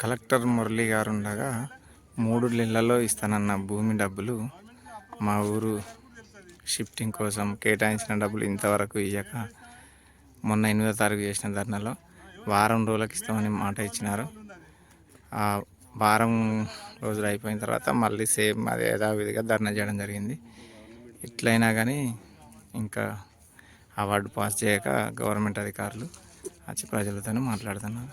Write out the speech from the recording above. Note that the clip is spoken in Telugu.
కలెక్టర్ మురళి గారు ఉండగా మూడు నెలల్లో ఇస్తానన్న భూమి డబ్బులు మా ఊరు షిఫ్టింగ్ కోసం కేటాయించిన డబ్బులు ఇంతవరకు ఇయ్యక మొన్న ఎనిమిదో తారీఖు చేసిన ధర్నాలో వారం రోజులకు ఇస్తామని మాట ఇచ్చినారు. ఆ వారం రోజులు అయిపోయిన తర్వాత మళ్ళీ సేమ్ అదే యథావిధిగా ధర్నా చేయడం జరిగింది. ఎట్లయినా కానీ ఇంకా అవార్డు పాస్ చేయక గవర్నమెంట్ అధికారులు వచ్చి ప్రజలతోనే మాట్లాడుతున్నారు